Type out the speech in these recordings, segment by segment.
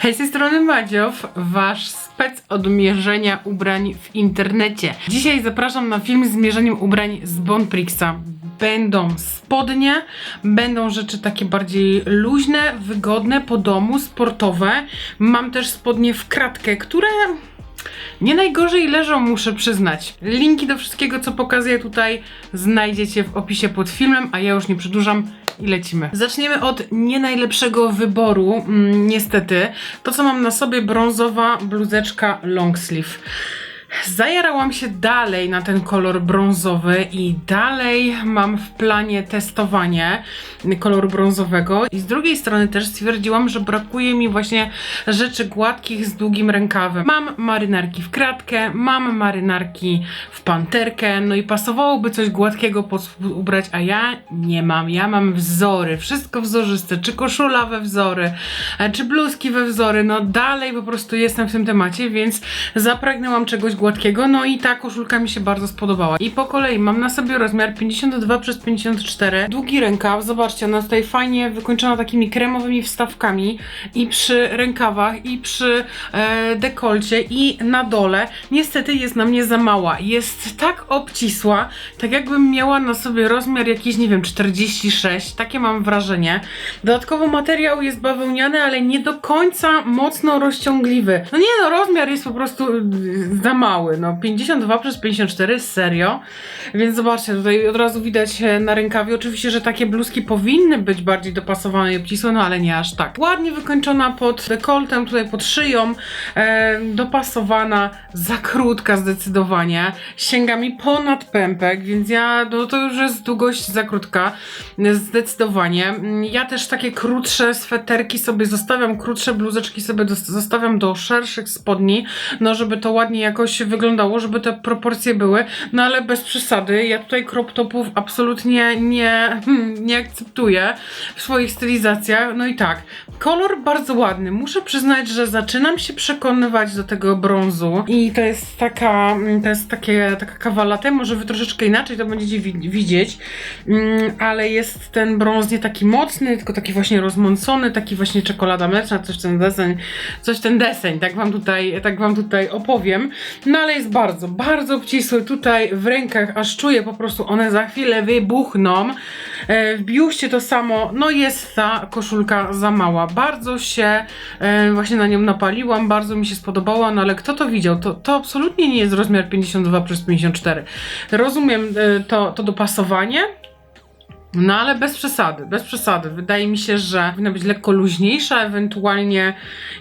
Hej, z tej strony Madziow, wasz spec od mierzenia ubrań w internecie. Dzisiaj zapraszam na film z mierzeniem ubrań z Bonprixa. Będą spodnie, będą rzeczy takie bardziej luźne, wygodne, po domu, sportowe. Mam też spodnie w kratkę, które nie najgorzej leżą, muszę przyznać. Linki do wszystkiego, co pokazuję tutaj, znajdziecie w opisie pod filmem, a ja już nie przedłużam i lecimy. Zaczniemy od nie najlepszego wyboru, mm, niestety. To, co mam na sobie, brązowa bluzeczka long sleeve. Zajarałam się dalej na ten kolor brązowy i dalej mam w planie testowanie koloru brązowego i z drugiej strony też stwierdziłam, że brakuje mi właśnie rzeczy gładkich z długim rękawem. Mam marynarki w kratkę, mam marynarki w panterkę, no i pasowałoby coś gładkiego pod ubrać, a ja nie mam. Ja mam wzory, wszystko wzorzyste, czy koszula we wzory, e, czy bluzki we wzory, no dalej po prostu jestem w tym temacie, więc zapragnęłam czegoś gładkiego, no i ta koszulka mi się bardzo spodobała. I po kolei mam na sobie rozmiar 52 przez 54, długi rękaw, zobaczcie, ona jest tutaj fajnie wykończona takimi kremowymi wstawkami i przy rękawach, i przy e, dekolcie, i na dole. Niestety jest na mnie za mała. Jest tak obcisła, tak jakbym miała na sobie rozmiar jakiś, nie wiem, 46, takie mam wrażenie. Dodatkowo materiał jest bawełniany, ale nie do końca mocno rozciągliwy. No nie no, rozmiar jest po prostu y, za mały, no 52 przez 54, serio. Więc zobaczcie, tutaj od razu widać e, na rękawie, oczywiście, że takie bluzki powinny być bardziej dopasowane i obcisłe, no ale nie aż tak. Ładnie wykończona pod dekoltem, tutaj pod szyją, e, dopasowana, za krótka zdecydowanie. Sięga mi ponad pępek, więc ja, no to już jest długość za krótka, zdecydowanie. Ja też takie krótsze sweterki sobie zostawiam, krótsze bluzeczki sobie zostawiam do szerszych spodni, no żeby to ładnie jakoś wyglądało, żeby te proporcje były, no ale bez przesady. Ja tutaj crop topów absolutnie nie, hmm, nie akceptuję w swoich stylizacjach. No i tak, kolor bardzo ładny. Muszę przyznać, że zaczynam się przekonywać do tego brązu i to jest taka, mm, to jest takie, taka kawalata, może wy troszeczkę inaczej to będziecie wi- widzieć, mm, ale jest ten brąz nie taki mocny, tylko taki właśnie rozmącony, taki właśnie czekolada mleczna, coś ten deseń, coś ten deseń, tak wam tutaj, tak wam tutaj opowiem. No ale jest bardzo, bardzo obcisły tutaj w rękach, aż czuję po prostu one za chwilę wybuchną. E, w biuście to samo, no jest ta koszulka za mała. Bardzo się e, właśnie na nią napaliłam, bardzo mi się spodobała, no ale kto to widział? To, to absolutnie nie jest rozmiar 52 przez 54. Rozumiem e, to, to dopasowanie, no ale bez przesady, bez przesady. Wydaje mi się, że powinna być lekko luźniejsza, ewentualnie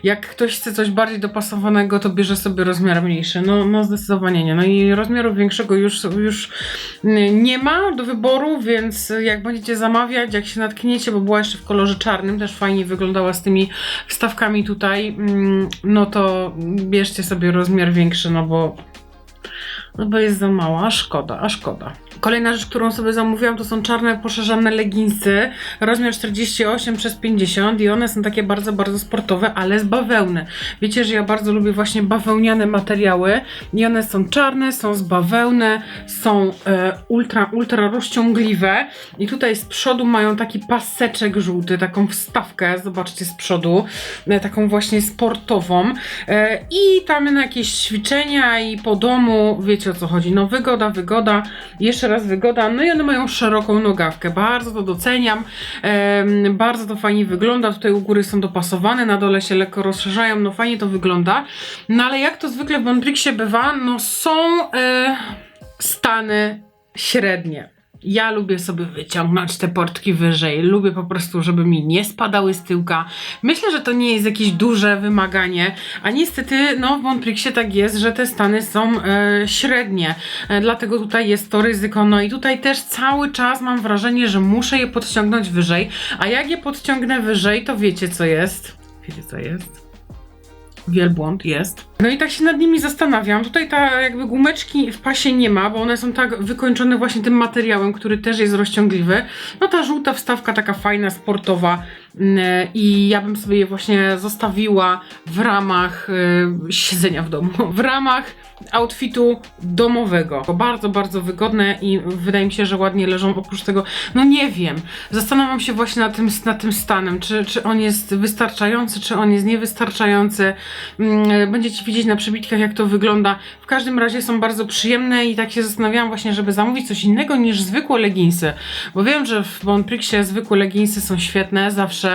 jak ktoś chce coś bardziej dopasowanego, to bierze sobie rozmiar mniejszy. No, no zdecydowanie nie. No i rozmiaru większego już, już nie ma do wyboru, więc jak będziecie zamawiać, jak się natkniecie, bo była jeszcze w kolorze czarnym, też fajnie wyglądała z tymi wstawkami tutaj, mm, no to bierzcie sobie rozmiar większy, no bo no bo jest za mała, szkoda, a szkoda. Kolejna rzecz, którą sobie zamówiłam, to są czarne poszerzane leginsy, rozmiar 48 przez 50 i one są takie bardzo, bardzo sportowe, ale z bawełny. Wiecie, że ja bardzo lubię właśnie bawełniane materiały i one są czarne, są z bawełny, są e, ultra, ultra rozciągliwe i tutaj z przodu mają taki paseczek żółty, taką wstawkę, zobaczcie z przodu, e, taką właśnie sportową e, i tam na jakieś ćwiczenia i po domu, wiecie o co chodzi, no wygoda, wygoda, jeszcze raz wygoda, no i one mają szeroką nogawkę, bardzo to doceniam, bardzo to fajnie wygląda, tutaj u góry są dopasowane, na dole się lekko rozszerzają, no fajnie to wygląda, no ale jak to zwykle w Bonprixie bywa, no są e, stany średnie. Ja lubię sobie wyciągnąć te portki wyżej. Lubię po prostu, żeby mi nie spadały z tyłka. Myślę, że to nie jest jakieś duże wymaganie, a niestety no, w Bonprixie tak jest, że te stany są e, średnie. E, dlatego tutaj jest to ryzyko. No i tutaj też cały czas mam wrażenie, że muszę je podciągnąć wyżej. A jak je podciągnę wyżej, to wiecie co jest. Wiecie co jest? Wielbłąd jest. No i tak się nad nimi zastanawiam. Tutaj ta jakby gumeczki w pasie nie ma, bo one są tak wykończone właśnie tym materiałem, który też jest rozciągliwy. No ta żółta wstawka taka fajna, sportowa I ja bym sobie je właśnie zostawiła w ramach y, siedzenia w domu, w ramach outfitu domowego. Bardzo, bardzo wygodne i wydaje mi się, że ładnie leżą. Oprócz tego, no nie wiem, zastanawiam się właśnie nad tym, nad tym stanem, czy, czy on jest wystarczający, czy on jest niewystarczający. Mm, Będziecie widzieć na przebitkach, jak to wygląda. W każdym razie są bardzo przyjemne i tak się zastanawiałam właśnie, żeby zamówić coś innego niż zwykłe leginsy. Bo wiem, że w Bonprixie zwykłe leginsy są świetne zawsze.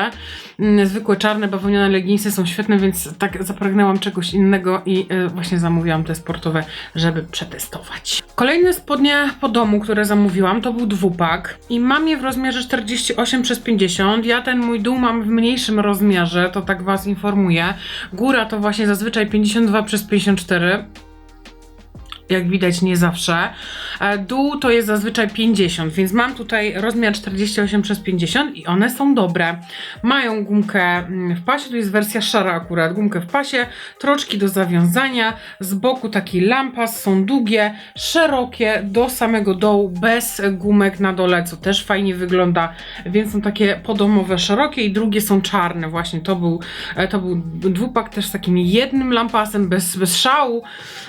Mm, Zwykłe czarne bawełniane leginsy są świetne, więc tak zapragnęłam czegoś innego i y, właśnie zamówiłam te sportowe, żeby przetestować. Kolejne spodnie po domu, które zamówiłam, to był dwupak i mam je w rozmiarze 48 przez 50. Ja ten mój dół mam w mniejszym rozmiarze, to tak was informuję. Góra to właśnie zazwyczaj 52 przez 54 jak widać nie zawsze. E, Dół to jest zazwyczaj 50, więc mam tutaj rozmiar 48 przez 50 i one są dobre. Mają gumkę mm, w pasie, tu jest wersja szara akurat, gumkę w pasie, troczki do zawiązania, z boku taki lampas, są długie, szerokie do samego dołu, bez gumek na dole, co też fajnie wygląda, więc są takie podomowe, szerokie i drugie są czarne właśnie, to był, e, to był dwupak też z takim jednym lampasem, bez, bez szału,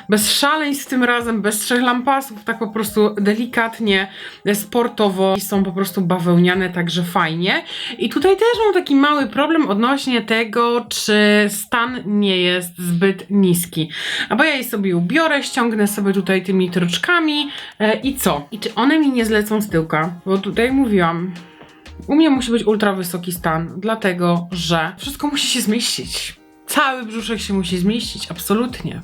bez szaleństw tym razem, bez trzech lampasów, tak po prostu delikatnie, e, sportowo i są po prostu bawełniane, także fajnie. I tutaj też mam taki mały problem odnośnie tego, czy stan nie jest zbyt niski. A bo ja je sobie ubiorę, ściągnę sobie tutaj tymi troczkami e, i co? I czy one mi nie zlecą z tyłka? Bo tutaj mówiłam, u mnie musi być ultra wysoki stan, dlatego że wszystko musi się zmieścić. Cały brzuszek się musi zmieścić, absolutnie.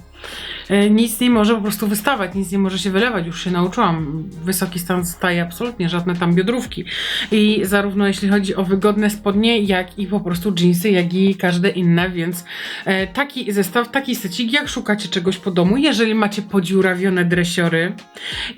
E, Nic nie może po prostu wystawać, nic nie może się wylewać, już się nauczyłam. Wysoki stan staje absolutnie, żadne tam biodrówki. I zarówno jeśli chodzi o wygodne spodnie, jak i po prostu jeansy, jak i każde inne, więc e, taki zestaw, taki secik, jak szukacie czegoś po domu, jeżeli macie podziurawione dresiory,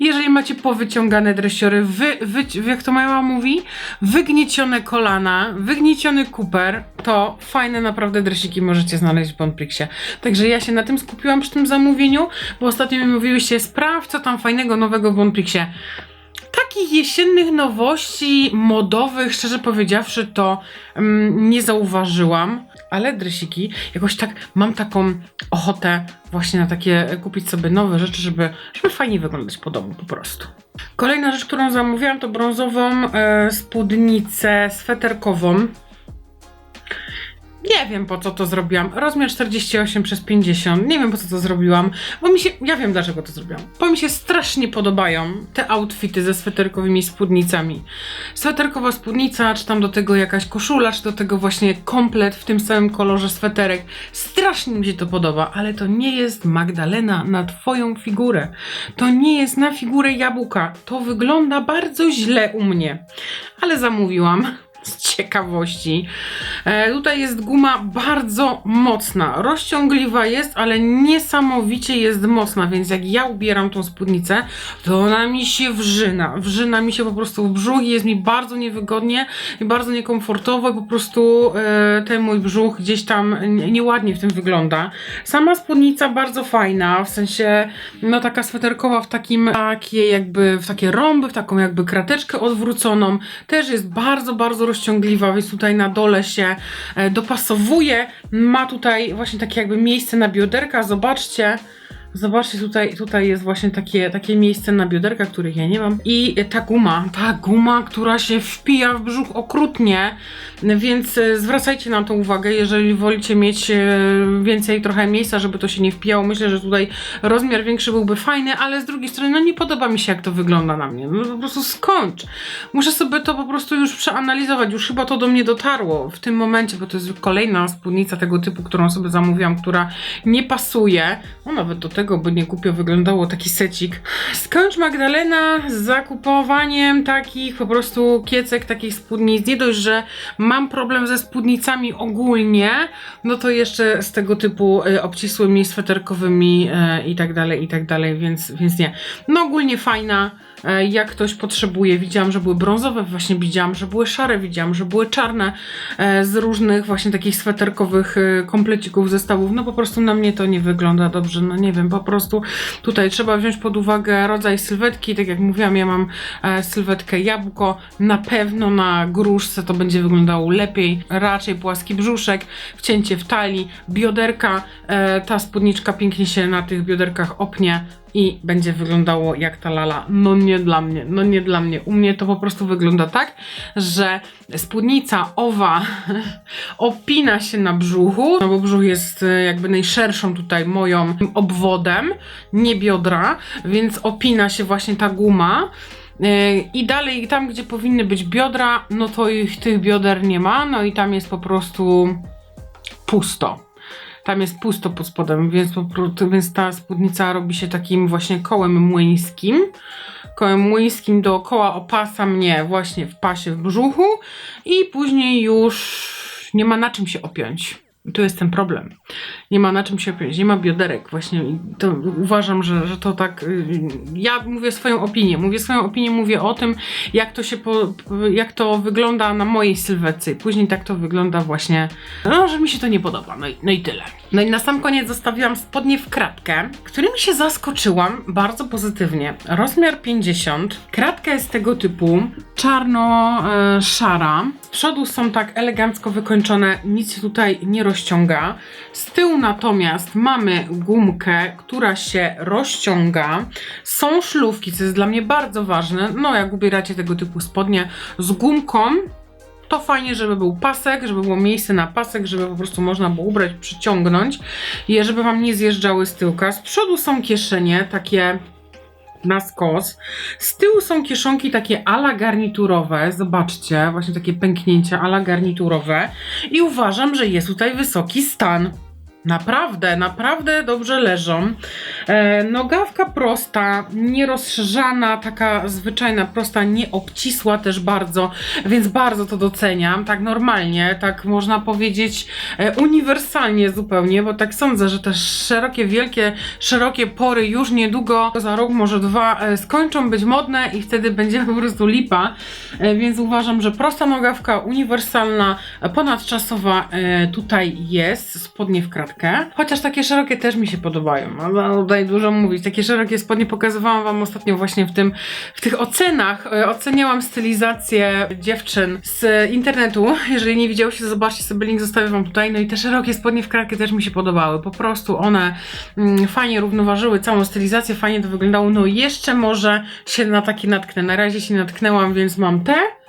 jeżeli macie powyciągane dresiory, wy, wy, jak to mama mówi, wygniecione kolana, wygnieciony kuper, to fajne naprawdę dresiki możecie znaleźć w Bonprixie. Także ja się na tym skupiłam tym zamówieniu, bo ostatnio mi mówiłyście, sprawdź co tam fajnego nowego w Bonprixie. Takich jesiennych nowości modowych, szczerze powiedziawszy, to mm, nie zauważyłam, ale dresiki, jakoś tak mam taką ochotę właśnie na takie e, kupić sobie nowe rzeczy, żeby, żeby fajnie wyglądać po domu po prostu. Kolejna rzecz, którą zamówiłam, to brązową e, spódnicę sweterkową. Nie wiem po co to zrobiłam. Rozmiar 48 przez 50. Nie wiem po co to zrobiłam. Bo mi się. Ja wiem dlaczego to zrobiłam. Bo mi się strasznie podobają te outfity ze sweterkowymi spódnicami. Sweterkowa spódnica, czy tam do tego jakaś koszula, czy do tego właśnie komplet w tym samym kolorze sweterek. Strasznie mi się to podoba, ale to nie jest Magdalena na Twoją figurę. To nie jest na figurę jabłka. To wygląda bardzo źle u mnie. Ale zamówiłam z ciekawości. E, tutaj jest guma bardzo mocna. Rozciągliwa jest, ale niesamowicie jest mocna, więc jak ja ubieram tą spódnicę, to ona mi się wrzyna. Wrzyna mi się po prostu w brzuch i jest mi bardzo niewygodnie i bardzo niekomfortowo i po prostu e, ten mój brzuch gdzieś tam nie- nieładnie w tym wygląda. Sama spódnica bardzo fajna, w sensie no taka sweterkowa w takim takie jakby w takie rąby, w taką jakby krateczkę odwróconą. Też jest bardzo, bardzo rozciągliwa, więc tutaj na dole się e, dopasowuje. Ma tutaj właśnie takie jakby miejsce na bioderka, zobaczcie. Zobaczcie, tutaj, tutaj jest właśnie takie, takie miejsce na bioderka, których ja nie mam. I ta guma, ta guma, która się wpija w brzuch okrutnie, więc e, zwracajcie na to uwagę, jeżeli wolicie mieć e, więcej trochę miejsca, żeby to się nie wpijało. Myślę, że tutaj rozmiar większy byłby fajny, ale z drugiej strony, no nie podoba mi się, jak to wygląda na mnie. No po prostu skończ. Muszę sobie to po prostu już przeanalizować. Już chyba to do mnie dotarło w tym momencie, bo to jest kolejna spódnica tego typu, którą sobie zamówiłam, która nie pasuje. No nawet do tego by nie głupio wyglądało taki secik. Skończ Magdalena z zakupowaniem takich po prostu kiecek, takich spódnic. Nie dość, że mam problem ze spódnicami ogólnie, no to jeszcze z tego typu y, obcisłymi, sweterkowymi y, i tak dalej, i tak dalej, więc, więc nie. No ogólnie fajna, jak ktoś potrzebuje. Widziałam, że były brązowe, właśnie widziałam, że były szare, widziałam, że były czarne e, z różnych właśnie takich sweterkowych e, komplecików, zestawów. No po prostu na mnie to nie wygląda dobrze, no nie wiem, po prostu tutaj trzeba wziąć pod uwagę rodzaj sylwetki. Tak jak mówiłam, ja mam e, sylwetkę jabłko. Na pewno na gruszce to będzie wyglądało lepiej. Raczej płaski brzuszek, wcięcie w talii, bioderka. E, ta spódniczka pięknie się na tych bioderkach opnie i będzie wyglądało jak ta lala. No nie dla mnie, no nie dla mnie. U mnie to po prostu wygląda tak, że spódnica owa opina się na brzuchu, no bo brzuch jest e, jakby najszerszą tutaj moją obwodem, nie biodra, więc opina się właśnie ta guma. E, I dalej, tam gdzie powinny być biodra, no to ich tych bioder nie ma, no i tam jest po prostu pusto. Tam jest pusto pod spodem, więc, więc ta spódnica robi się takim właśnie kołem młyńskim. Kołem młyńskim dookoła opasa mnie właśnie w pasie w brzuchu i później już nie ma na czym się opiąć. Tu jest ten problem. Nie ma na czym się opiąć, nie ma bioderek właśnie. To uważam, że, że to tak. y, Ja mówię swoją opinię. Mówię swoją opinię, mówię o tym, jak to się po, jak to wygląda na mojej sylwetce. Później tak to wygląda właśnie. No, że mi się to nie podoba. No i, no i tyle. No i na sam koniec zostawiłam spodnie w kratkę, którymi się zaskoczyłam bardzo pozytywnie. Rozmiar 50. Kratka jest tego typu czarno-szara. Z przodu są tak elegancko wykończone, nic się tutaj nie rozciąga. Z tyłu natomiast mamy gumkę, która się rozciąga. Są szlówki, co jest dla mnie bardzo ważne. No, jak ubieracie tego typu spodnie z gumką, to fajnie, żeby był pasek, żeby było miejsce na pasek, żeby po prostu można było ubrać, przyciągnąć i żeby wam nie zjeżdżały z tyłka. Z przodu są kieszenie, takie na skos. Z tyłu są kieszonki takie ala garniturowe, zobaczcie, właśnie takie pęknięcia ala garniturowe i uważam, że jest tutaj wysoki stan. Naprawdę, naprawdę dobrze leżą. E, nogawka prosta, nierozszerzana, taka zwyczajna, prosta, nieobcisła też bardzo, więc bardzo to doceniam. Tak normalnie, tak można powiedzieć e, uniwersalnie zupełnie, bo tak sądzę, że te szerokie, wielkie, szerokie pory już niedługo, za rok, może dwa, e, skończą być modne i wtedy będzie po prostu lipa. E, więc uważam, że prosta nogawka, uniwersalna, ponadczasowa e, tutaj jest, spodnie w kratkę. Chociaż takie szerokie też mi się podobają. No, tutaj dużo mówić. Takie szerokie spodnie pokazywałam wam ostatnio właśnie w tym, w tych ocenach. E, Oceniałam stylizację dziewczyn z internetu. Jeżeli nie widziałyście, zobaczcie sobie link, zostawię wam tutaj. No i te szerokie spodnie w kratkę też mi się podobały. Po prostu one mm, fajnie równoważyły całą stylizację, fajnie to wyglądało. No jeszcze może się na takie natknę. Na razie się natknęłam, więc mam te.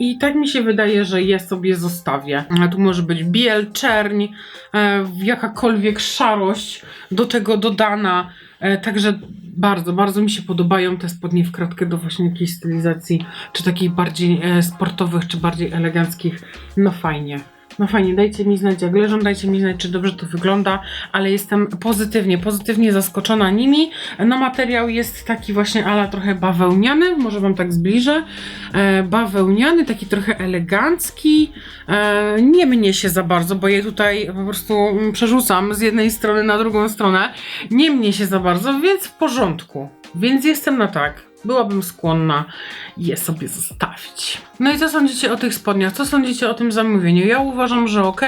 I tak mi się wydaje, że je sobie zostawię. Tu może być biel, czerń, e, jakakolwiek szarość do tego dodana. E, także bardzo, bardzo mi się podobają te spodnie w kratkę do właśnie jakiejś stylizacji, czy takich bardziej e, sportowych, czy bardziej eleganckich. No fajnie. No fajnie, dajcie mi znać jak leżą, dajcie mi znać czy dobrze to wygląda, ale jestem pozytywnie, pozytywnie zaskoczona nimi. No materiał jest taki właśnie ala trochę bawełniany, może wam tak zbliżę. E, bawełniany, taki trochę elegancki. E, nie mnie się za bardzo, bo je tutaj po prostu mm, przerzucam z jednej strony na drugą stronę. Nie mnie się za bardzo, więc w porządku. Więc jestem na tak. Byłabym skłonna je sobie zostawić. No i co sądzicie o tych spodniach? Co sądzicie o tym zamówieniu? Ja uważam, że ok.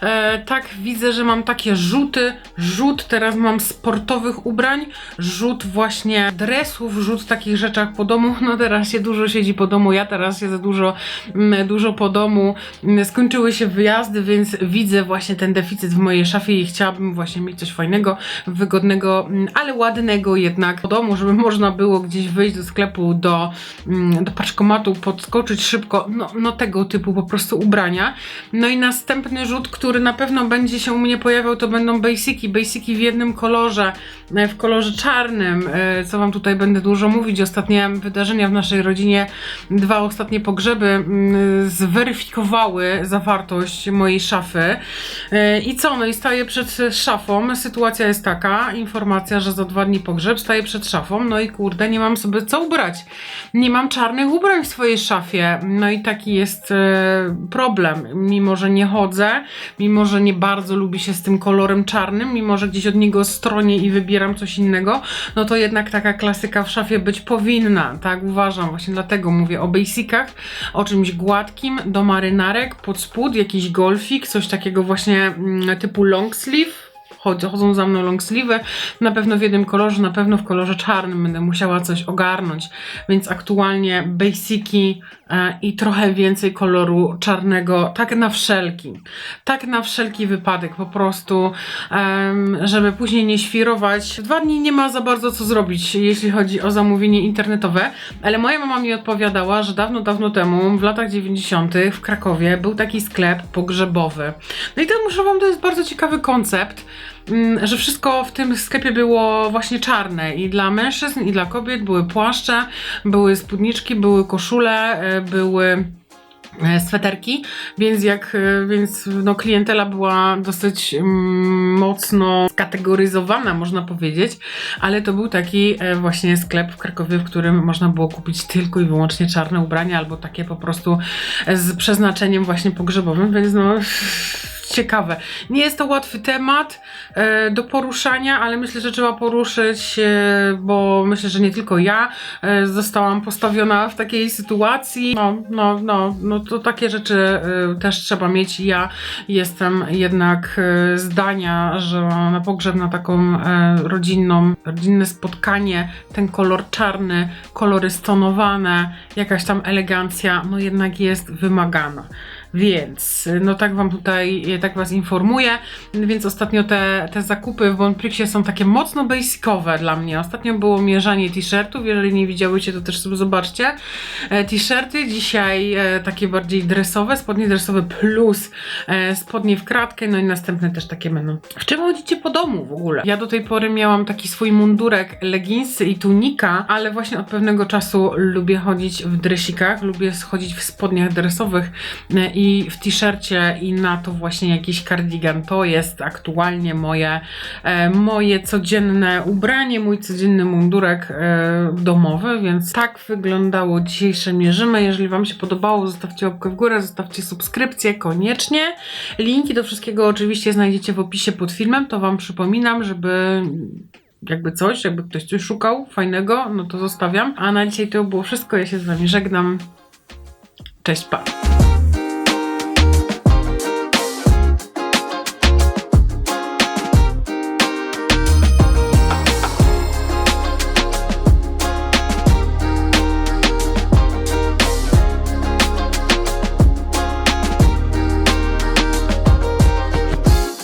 E, tak, widzę, że mam takie rzuty. Rzut teraz mam sportowych ubrań, rzut właśnie dresów, rzut takich rzeczach po domu. No teraz się dużo siedzi po domu, ja teraz siedzę dużo, mm, dużo po domu. Mm, Skończyły się wyjazdy, więc widzę właśnie ten deficyt w mojej szafie i chciałabym właśnie mieć coś fajnego, wygodnego, mm, ale ładnego jednak po domu, żeby można było gdzieś wyjść do sklepu, do, mm, do paczkomatu, podskoczyć szybko, no, no tego typu po prostu ubrania. No i następny rzut, który na pewno będzie się u mnie pojawiał, to będą basiki, basiki w jednym kolorze, e, w kolorze czarnym, e, co wam tutaj będę dużo mówić. Ostatnie wydarzenia w naszej rodzinie, dwa ostatnie pogrzeby mm, zweryfikowały zawartość mojej szafy. E, I co? No i staję przed szafą. Sytuacja jest taka, informacja, że za dwa dni pogrzeb, staję przed szafą, no i kurde, nie mam sobie co ubrać. Nie mam czarnych ubrań w swojej szafie. No i taki jest e, problem. Mimo, że nie chodzę, mimo, że nie bardzo lubi się z tym kolorem czarnym, mimo, że gdzieś od niego stronię i wybieram coś innego, no to jednak taka klasyka w szafie być powinna, tak uważam. Właśnie dlatego mówię o basicach, o czymś gładkim, do marynarek, pod spód, jakiś golfik, coś takiego właśnie mm, typu long sleeve. Chodzą, za mną long sleeve, na pewno w jednym kolorze, na pewno w kolorze czarnym będę musiała coś ogarnąć, więc aktualnie basiki e, i trochę więcej koloru czarnego, tak na wszelki, tak na wszelki wypadek, po prostu, żeby później nie świrować. Dwa dni nie ma za bardzo co zrobić, jeśli chodzi o zamówienie internetowe, ale moja mama mi odpowiadała, że dawno, dawno temu, w latach 90. w Krakowie był taki sklep pogrzebowy. No i to muszę wam, to jest bardzo ciekawy koncept, że wszystko w tym sklepie było właśnie czarne i dla mężczyzn, i dla kobiet. Były płaszcze, były spódniczki, były koszule, e, były e, sweterki, więc jak, e, więc no klientela była dosyć mm, mocno skategoryzowana, można powiedzieć, ale to był taki właśnie sklep w Krakowie, w którym można było kupić tylko i wyłącznie czarne ubrania, albo takie po prostu z przeznaczeniem właśnie pogrzebowym, więc no ciekawe. Nie jest to łatwy temat e, do poruszania, ale myślę, że trzeba poruszyć, e, bo myślę, że nie tylko ja e, zostałam postawiona w takiej sytuacji. No, no, no, no to takie rzeczy e, też trzeba mieć. Ja jestem jednak e, zdania, że na pogrzeb, na taką e, rodzinną, rodzinne spotkanie, ten kolor czarny, kolory stonowane, jakaś tam elegancja, no jednak jest wymagana. Więc, no tak wam tutaj, tak was informuję, więc ostatnio te, te zakupy w Bonprixie są takie mocno basicowe dla mnie. Ostatnio było mierzanie t-shirtów, jeżeli nie widziałyście, to też sobie zobaczcie. E, T-shirty, dzisiaj e, takie bardziej dresowe, spodnie dresowe plus e, spodnie w kratkę, no i następne też takie będą. W czym chodzicie po domu w ogóle? Ja do tej pory miałam taki swój mundurek, leginsy i tunika, ale właśnie od pewnego czasu lubię chodzić w dresikach, lubię chodzić w spodniach dresowych e, i w t-shircie i na to właśnie jakiś cardigan. To jest aktualnie moje, e, moje codzienne ubranie, mój codzienny mundurek e, domowy, więc tak wyglądało dzisiejsze mierzymy. Jeżeli Wam się podobało, zostawcie łapkę w górę, zostawcie subskrypcję koniecznie. Linki do wszystkiego oczywiście znajdziecie w opisie pod filmem. To Wam przypominam, żeby jakby coś, jakby ktoś coś szukał fajnego, no to zostawiam. A na dzisiaj to było wszystko. Ja się z Wami żegnam. Cześć, pa!